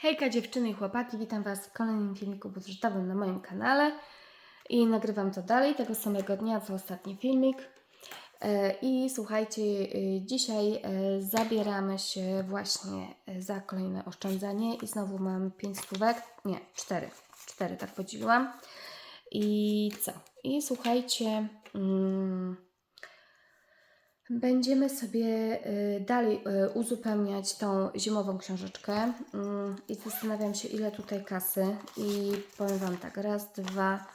Hejka dziewczyny i chłopaki, witam Was w kolejnym filmiku budżetowym na moim kanale i nagrywam to dalej, tego samego dnia co ostatni filmik. E, I słuchajcie, e, dzisiaj e, zabieramy się właśnie za kolejne oszczędzanie i znowu mam 5 stówek, nie, 4, 4 tak podzieliłam. I co? I słuchajcie, mm, Będziemy sobie y, dalej y, uzupełniać tą zimową książeczkę Mm, i zastanawiam się, ile tutaj kasy. I powiem Wam tak: raz, dwa,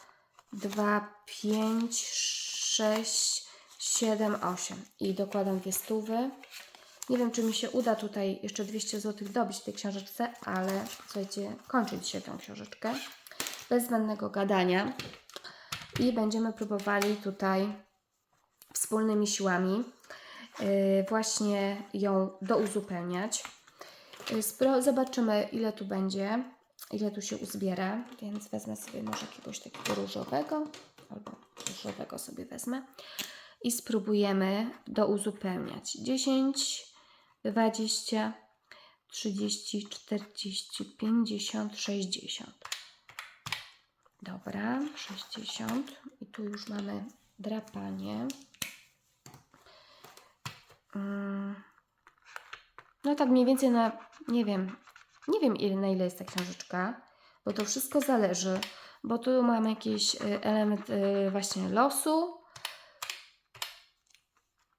dwa, pięć, sześć, siedem, osiem. I dokładam dwie stówy. Nie wiem, czy mi się uda tutaj jeszcze 200 zł dobić tej książeczce, ale słuchajcie, kończę dzisiaj tą książeczkę. Bez zbędnego gadania. I będziemy próbowali tutaj wspólnymi siłami y, właśnie ją douzupełniać. Y, Zobaczymy, ile tu będzie, ile tu się uzbiera, więc wezmę sobie może jakiegoś takiego różowego, albo różowego sobie wezmę i spróbujemy douzupełniać. 10, 20, 30, 40, 50, 60. Dobra, 60 i tu już mamy drapanie. Mm. No tak mniej więcej na, nie wiem, nie wiem ile, na ile jest ta książeczka, bo to wszystko zależy, bo tu mamy jakiś y, element y, właśnie losu.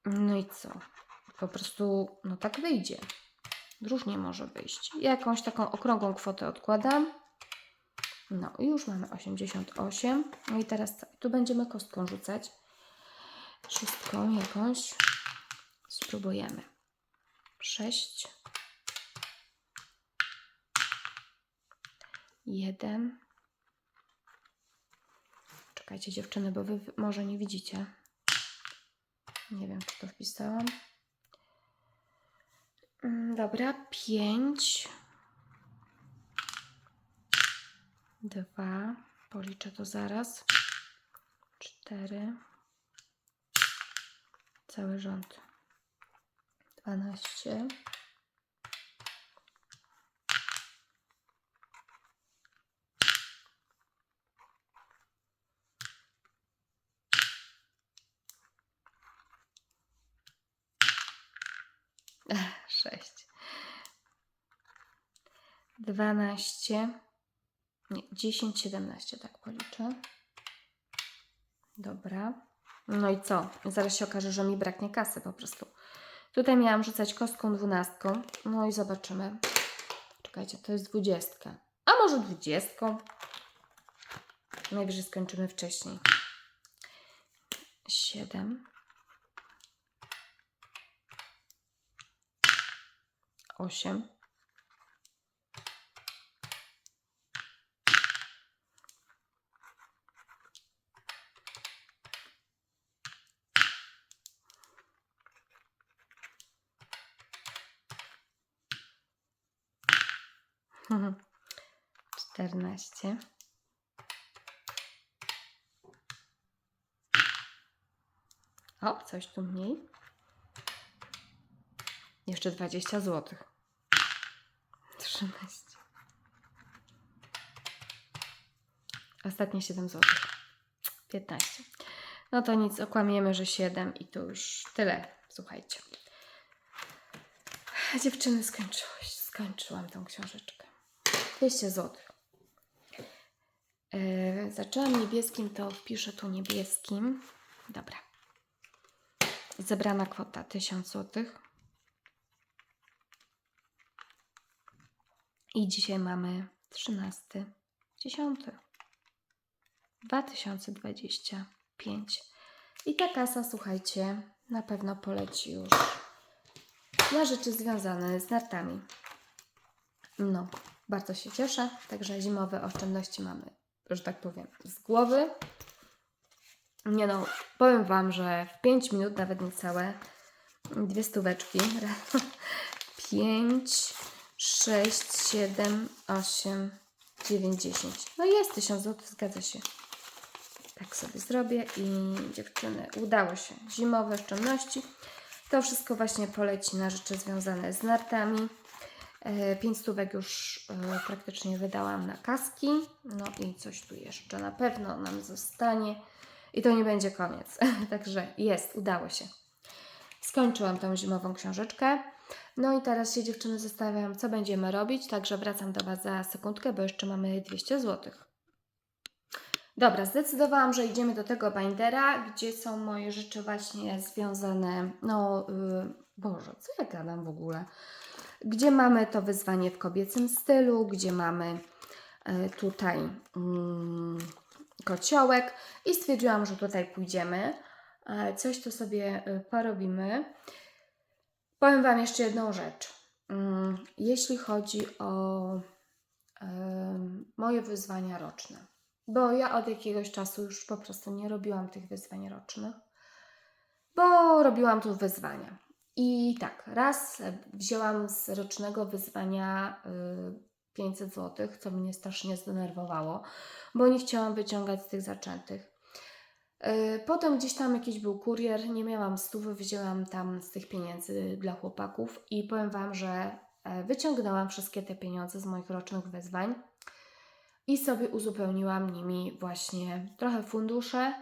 No i co? Po prostu, no tak wyjdzie. Różnie może wyjść. Jakąś taką okrągłą kwotę odkładam. No i już mamy 88. No i teraz? Tu będziemy kostką rzucać. Szóstką jakąś. Spróbujemy. 6. 1. Czekajcie dziewczyny, bo wy może nie widzicie. Nie wiem, czy to wpisałam. Mm, Dobra, 5. Dwa. Policzę to zaraz. Cztery. Cały rząd. Dwanaście. Sześć. Dwanaście. Nie, 10, 17, tak policzę. Dobra. No i co? Zaraz się okaże, że mi braknie kasy po prostu. Tutaj miałam rzucać kostką dwunastką. No i zobaczymy. Czekajcie, to jest dwudziestka. A może dwudziestką? Najwyżej skończymy wcześniej. Siedem. Osiem. Czternaście. O, coś tu mniej. Jeszcze 20 zł. 13. Ostatnie 7 zł. 15. No to nic, okłamiemy, że 7 i to już tyle. Słuchajcie. Dziewczyny, skończyłaś. Skończyłam tą książeczkę. 200 zł. Yy, zaczęłam niebieskim, to wpiszę tu niebieskim. Dobra. Zebrana kwota 1000 zł. I dzisiaj mamy 13, 10, 2025. I ta kasa, słuchajcie, na pewno poleci już na rzeczy związane z nartami. No, bardzo się cieszę. Także zimowe oszczędności mamy, że tak powiem, z głowy. Nie no, powiem Wam, że w 5 minut, nawet niecałe, dwie stóweczki. 5, 6, 7, 8, 9, 10. No jest 1000 zł, zgadza się. Tak sobie zrobię i dziewczyny, udało się. Zimowe oszczędności. To wszystko właśnie poleci na rzeczy związane z nartami. E, Pięć stówek już e, praktycznie wydałam na kaski. No i coś tu jeszcze na pewno nam zostanie. I to nie będzie koniec. Także jest, udało się. Skończyłam tą zimową książeczkę. No i teraz się dziewczyny zastanawiam, co będziemy robić. Także wracam do Was za sekundkę, bo jeszcze mamy 200 zł. Dobra, zdecydowałam, że idziemy do tego bindera, gdzie są moje rzeczy właśnie związane. No, yy, Boże, co ja gadam w ogóle? Gdzie mamy to wyzwanie w kobiecym stylu, gdzie mamy y, tutaj mm, kociołek i stwierdziłam, że tutaj pójdziemy. E, Coś tu sobie y, porobimy. Powiem Wam jeszcze jedną rzecz. Mm, Jeśli chodzi o moje wyzwania roczne, bo ja od jakiegoś czasu już po prostu nie robiłam tych wyzwań rocznych, bo robiłam tu wyzwania. I tak, raz wzięłam z rocznego wyzwania y, 500 zł, co mnie strasznie zdenerwowało, bo nie chciałam wyciągać z tych zaczętych. Y, Potem gdzieś tam jakiś był kurier, nie miałam stówy, wzięłam tam z tych pieniędzy dla chłopaków i powiem Wam, że e, wyciągnęłam wszystkie te pieniądze z moich rocznych wyzwań i sobie uzupełniłam nimi właśnie trochę fundusze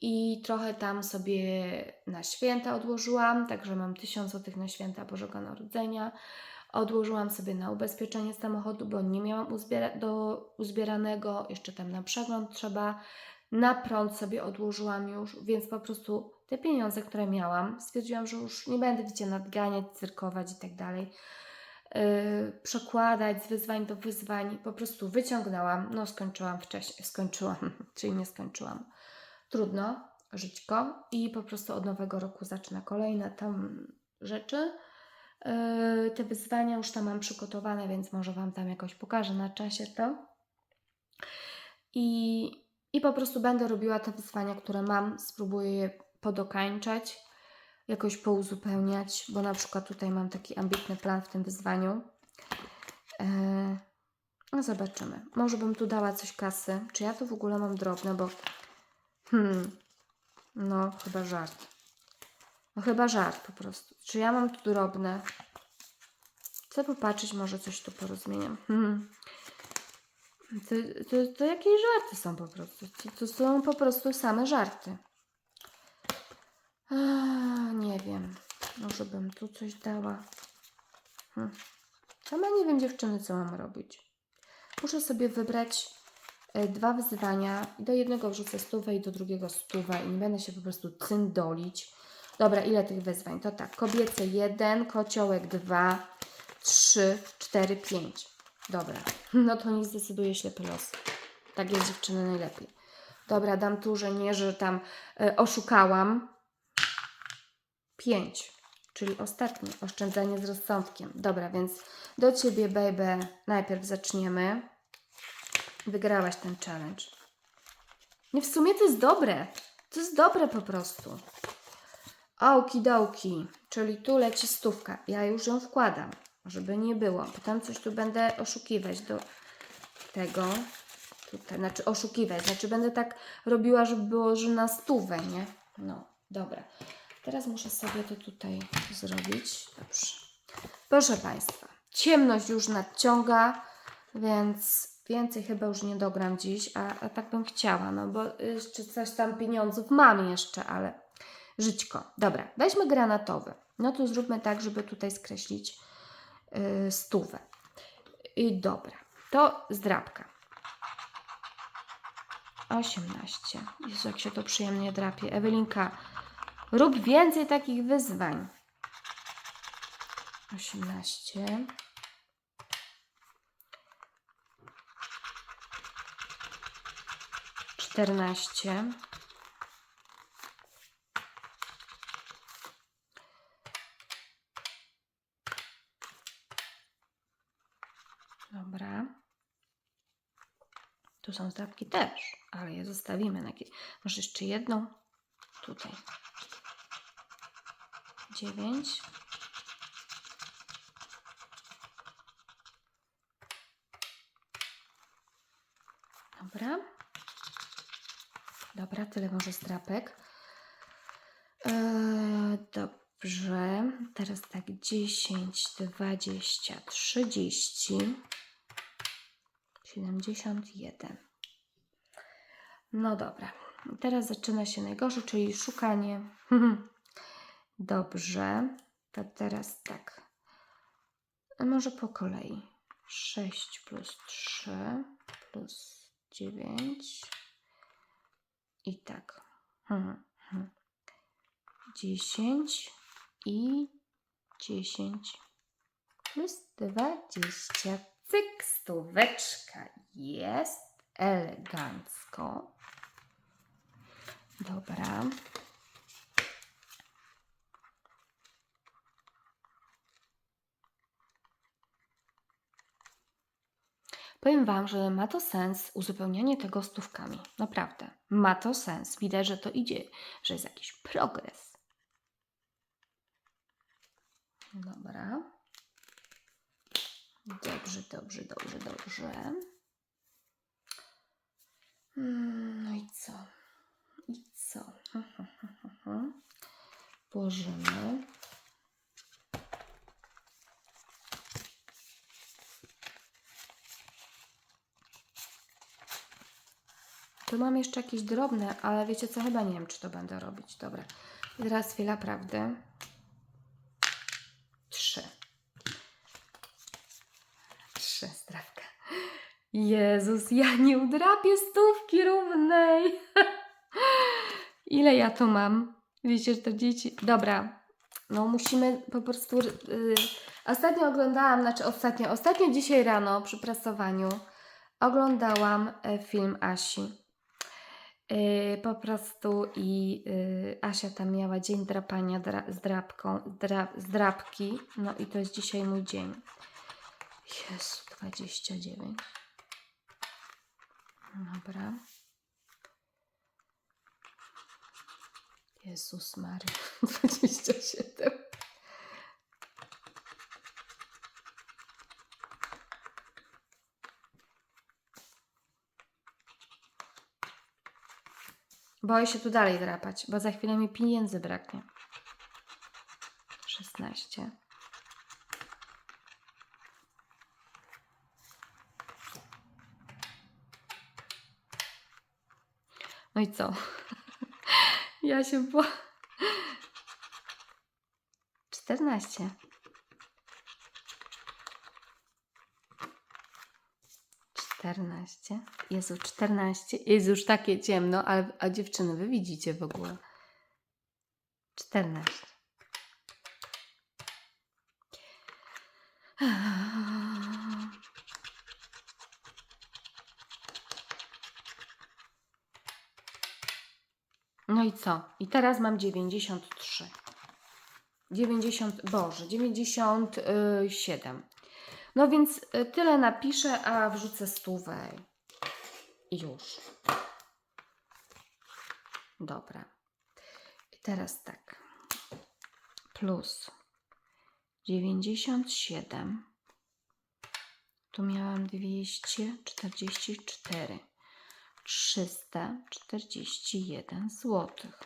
i trochę tam sobie na święta odłożyłam, także mam 1000 zł na święta Bożego Narodzenia. Odłożyłam sobie na ubezpieczenie samochodu, bo nie miałam uzbiera- do uzbieranego, jeszcze tam na przegląd trzeba. Na prąd sobie odłożyłam już, więc po prostu te pieniądze, które miałam, stwierdziłam, że już nie będę, wiecie, nadganiać, cyrkować i tak dalej. Yy, przekładać z wyzwań do wyzwań, po prostu wyciągnęłam, no skończyłam wcześniej, skończyłam, czyli nie skończyłam. Trudno, żyćko i po prostu od nowego roku zacznę kolejne tam rzeczy. Yy, te wyzwania już tam mam przygotowane, więc może Wam tam jakoś pokażę na czasie to. I, I po prostu będę robiła te wyzwania, które mam, spróbuję je podokańczać, jakoś pouzupełniać, bo na przykład tutaj mam taki ambitny plan w tym wyzwaniu. Yy, no zobaczymy. Może bym tu dała coś kasy. Czy ja to w ogóle mam drobne, bo Hmm. No, chyba żart. No chyba żart po prostu. Czy ja mam tu drobne? Chcę popatrzeć, może coś tu porozmieniam. Hmm. To, to, to jakieś żarty są po prostu. To, są po prostu same żarty. A, nie wiem. Może bym tu coś dała. Hmm. Sama nie wiem, dziewczyny, co mam robić. Muszę sobie wybrać dwa wyzwania. Do jednego wrzucę stówę i do drugiego stówę i nie będę się po prostu cyndolić. Dobra, ile tych wyzwań? To tak, kobiece 1, kociołek 2, 3, 4, 5. Dobra, no to niech zdecyduje ślepy los. Tak jest dziewczyny najlepiej. Dobra, dam tu, że nie, że tam e, oszukałam. 5, czyli ostatnie, oszczędzanie z rozsądkiem. Dobra, więc do Ciebie, baby, najpierw zaczniemy. Wygrałaś ten challenge. Nie, w sumie to jest dobre. To jest dobre po prostu. Okidoki, czyli tu leci stówka. Ja już ją wkładam, żeby nie było. Potem coś tu będę oszukiwać do tego. Tutaj, znaczy oszukiwać, znaczy będę tak robiła, żeby było, że na stówę, nie? No, dobra. Teraz muszę sobie to tutaj zrobić. Dobrze. Proszę Państwa, ciemność już nadciąga, więc więcej chyba już nie dogram dziś, a, a tak bym chciała, no bo jeszcze coś tam pieniądzów mam jeszcze, ale żyćko. Dobra, weźmy granatowy. No to zróbmy tak, żeby tutaj skreślić yy, stówę. I dobra, to zdrabka. 18. Jezu, jak się to przyjemnie drapie. Ewelinka, rób więcej takich wyzwań. 18. Czternaście. Dobra. Tu są zdrabki też, ale je zostawimy na. Może jeszcze jedną tutaj. Dziewięć. Dobra. Dobra, tyle może zdrapek. Eee, Dobrze, teraz tak 10, 20, 30, 71. No dobra, teraz zaczyna się najgorsze, czyli szukanie. Dobrze, to teraz tak. A Może po kolei. 6 plus 3 plus 9 i tak. Hmm, hmm. 10 i 10 plus 20. Cyk, stóweczka jest elegancko. Dobra. Powiem Wam, że ma to sens uzupełnianie tego stówkami. Naprawdę. Ma to sens. Widać, że to idzie, że jest jakiś progres. Dobra. Dobrze, dobrze, dobrze, dobrze. Mm, No i co? I co? Włożymy. Mam jeszcze jakieś drobne, ale wiecie co? Chyba nie wiem, czy to będę robić. Dobra. I teraz chwila prawdy. Trzy. Trzy strawka. Jezus, ja nie udrapię stówki równej. Ile ja tu mam? Wiecie, że to dzieci... Dobra, no musimy po prostu... Yy, ostatnio oglądałam, znaczy ostatnio, ostatnio dzisiaj rano przy prasowaniu oglądałam e, film Asi. Yy, po prostu i yy, Asia tam miała dzień drapania dra, z drapką, dra, z drapki, no i to jest dzisiaj mój dzień. Jezu, 29. Dobra. Jezus Maria, 27. Boję się tu dalej drapać, bo za chwilę mi pieniędzy braknie. 16. No i co? Ja się bo... 14. 14. Jezu, 14. Jest już takie ciemno, ale, a dziewczyny, wy widzicie w ogóle. 14. No i co? I teraz mam 93. 90, Boże, 97. No więc y, tyle napiszę, a wrzucę stówę. I już. Dobra. I teraz tak. Plus 97. Tu miałam 244. 341 złotych.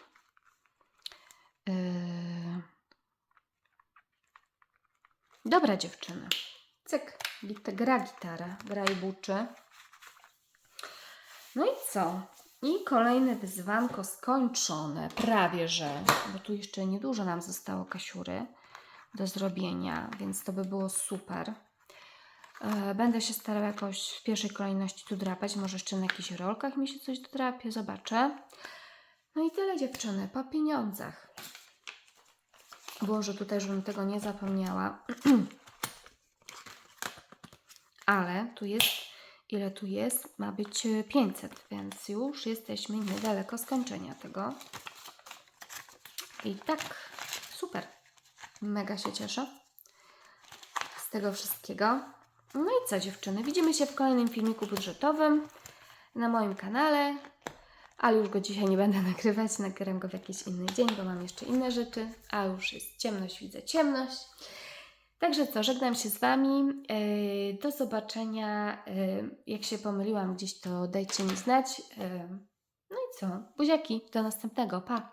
Yy... Dobra dziewczyny. Cyk. Gra gitara, gra i buczy. No i co? I kolejne wyzwanko skończone, prawie że, bo tu jeszcze niedużo nam zostało kasiury do zrobienia, więc to by było super. E, Będę się starał jakoś w pierwszej kolejności tu drapać, może jeszcze na jakichś rolkach mi się coś dodrapie, zobaczę. No i tyle dziewczyny, po pieniądzach. Boże, tutaj żebym tego nie zapomniała. Ale tu jest, ile tu jest? Ma być e, 500, więc już jesteśmy niedaleko skończenia tego. I tak, super. Mega się cieszę z tego wszystkiego. No i co dziewczyny, widzimy się w kolejnym filmiku budżetowym na moim kanale, ale już go dzisiaj nie będę nagrywać, nagram go w jakiś inny dzień, bo mam jeszcze inne rzeczy, a już jest ciemność, widzę ciemność. Także co, żegnam się z Wami. Yy, Do zobaczenia. Yy, Jak się pomyliłam gdzieś, to dajcie mi znać. Yy, No i co, buziaki, do następnego, pa!